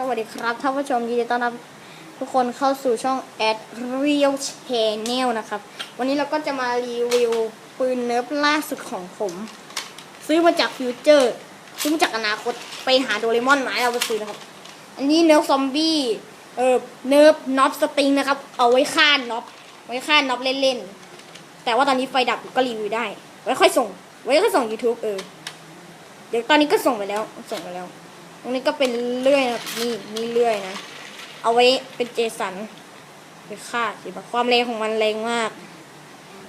สวัสดีครับท่านผู้ชมยินดีต้อนรับทุกคนเข้าสู่ช่อง Ad Real Channel นะครับ วันนี้เราก็จะมารีวิวปืนเนิร์ฟล่าสุดของผม ซื้อมาจากฟิวเจอร์ซื้อมาจากอนาคตไปหาโดเรมอนมาเราไปซื้อนะครับ อันนี้เนิร์ฟซอมบี้เออเนิร์ฟน็อปสติงนะครับ เอาไว้ฆ่าน็อปไว้ฆ่าน็อปเล่นๆ แต่ว่าตอนนี้ไฟดับก็รีวิวได้ ไว้ค่อยส่ง ไว้ค่อยส่ง YouTube เออเดี๋ยวตอนนี้ก็ส่งไปแล้วส่งไปแล้ว ตรงนี้ก็เป็นเลื่อยนะนี่นี่เลื่อยนะ เอาไว้เป็นเจสันไปฆ่าสิบความแรงของมันแรงมาก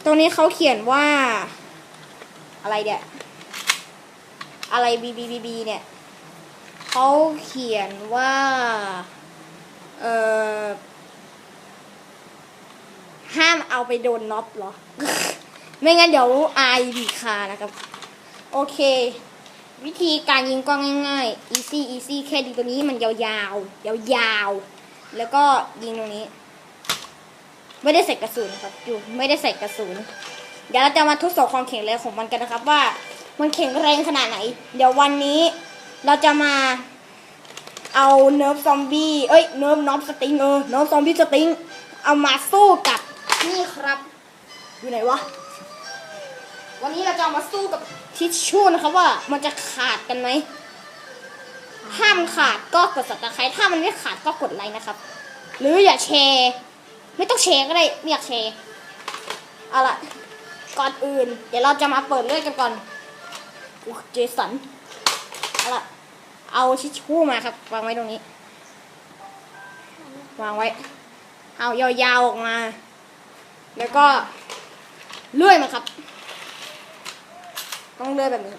ตรงนี้เขาเขียนว่า อะไรเดี่ยอะไรบีบีบีบีเนี่ยเขาเขียนว่า เอ่อ ห้ามเอาไปโดนน็อปเหรอ ไม่งั้นเดี๋ยวอายบีคานะครับ โอเค วิธีการยิงก็ง่ายๆ easy easy แค่ดีตัวนี้มันยาวๆ ยาวๆ แล้วก็ยิงตรงนี้ ไม่ได้ใส่กระสุนครับอยู่ไม่ได้ใส่กระสุน เดี๋ยวเราจะมาทดสอบความแข็งแรงของมันกันนะครับ ว่ามันแข็งแรงขนาดไหน เดี๋ยววันนี้เราจะมาเอาเนิร์ฟซอมบี้เอ้ยเนิร์ฟน็อปสติงเออเนิร์ฟซอมบี้สติงเอามาสู้กับนี่ครับ อยู่ไหนวะ วันนี้เราจะามาสู้กับทิชชู่นะครับว่ามันจะขาดกันไหม ถ้ามันขาดก็กดสับตะไคร้ถ้ามันไม่ขาดก็กดไลค์นะครับ หรืออย่าแชร์ ไม่ต้องแชร์ก็ได้ไม่อยากแชร์ เอาละก่อนอื่น เดี๋ยวเราจะมาเปิดเลือดกันก่อนอุ๊ยเจสัน เอาละเอาทิชชู่มาครับวางไว้ตรงนี้ วางไว้ เอายาวๆออกมา แล้วก็เลื่อยมาครับ ต้องเลื่อยแบบนี้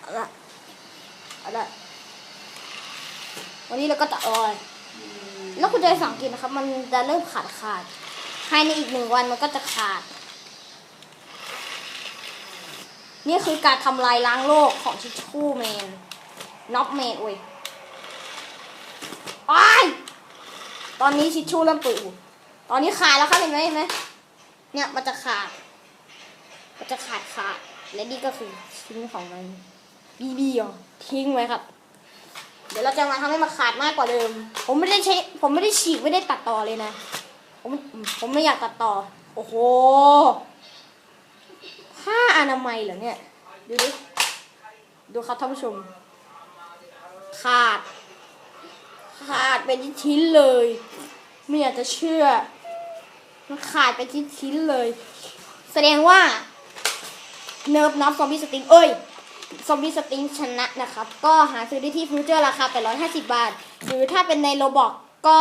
เอาละเอาละวันนี้เราก็จะเออย แล้วคุณจะสังเกตนะครับ มันจะเริ่มขาดขาดภายในอีกหนึ่งวันมันก็จะขาด นี่คือการทำลายล้างโลกของชิชชู่แมนน็อปแมนโอ้ยไปตอนนี้ชิชชู่เริ่มตุ่ตอนนี้ขาดแล้วครับเห็นไหมเห็นไหมเนี่ยมันจะขาด มันจะขาดขาด และนี่ก็คือชิ้นของมันบีบีอะทิ้งไว้ครับ เดี๋ยวเราจะมาทำให้มันขาดมากกว่าเดิม ผมไม่ได้ใช้ ผมไม่ได้ฉีกไม่ได้ตัดต่อเลยนะ ผมผมไม่อยากตัดต่อ โอ้โหผ้าอนามัยเหรอเนี่ย ดูดิ ดูครับท่านผู้ชม ขาด ขาดเป็นชิ้นๆเลย ไม่อยากจะเชื่อ มันขาดเป็นชิ้นๆเลย แสดงว่า เนิร์ฟน็อปซอมบี้สติงเอ้ยซอมบี้สติงชนะนะครับ ก็หาซื้อได้ที่ฟิวเจอร์ราคา 850 บาท หรือถ้าเป็นในโลบอกก็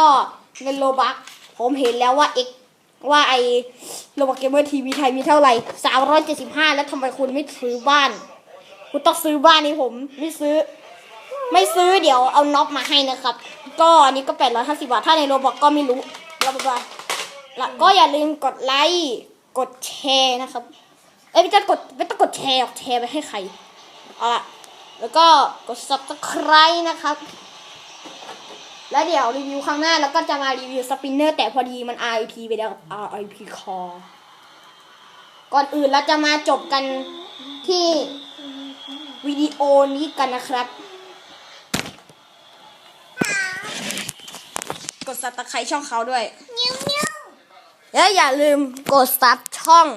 ในโลบักผมเห็นแล้วว่า X ว่าไอโลบอกเกมเมอร์ทีวีไทยมีเท่าไหร่ 375 แล้วทำไมคุณไม่ซื้อบ้าน คุณต้องซื้อบ้านนี้ผมไม่ซื้อ ไม่ซื้อเดี๋ยวเอาน็อปมาให้นะครับ ก็อันนี้ก็ 850 บาท ถ้าในโลบอกก็ไม่รู้บลาบลาบลาแล้วก็อย่าลืมกดไลค์ กดแชร์นะครับ เอ้ยไม่ต้องกดไม่ต้องกดแชร์หรอกแชร์ไปให้ใครเอาล่ะแล้วก็กด subscribe นะครับ แล้วเดี๋ยวรีวิวครั้งหน้าแล้วก็จะมารีวิวสปินเนอร์แต่พอดีมัน RIP ไปแล้ว RIP Core ก่อนอื่นเราจะมาจบกันที่วิดีโอนี้กันนะครับ กด subscribe ช่องเขาด้วยนิ้วนิ้วและอย่าลืมกดซับช่อง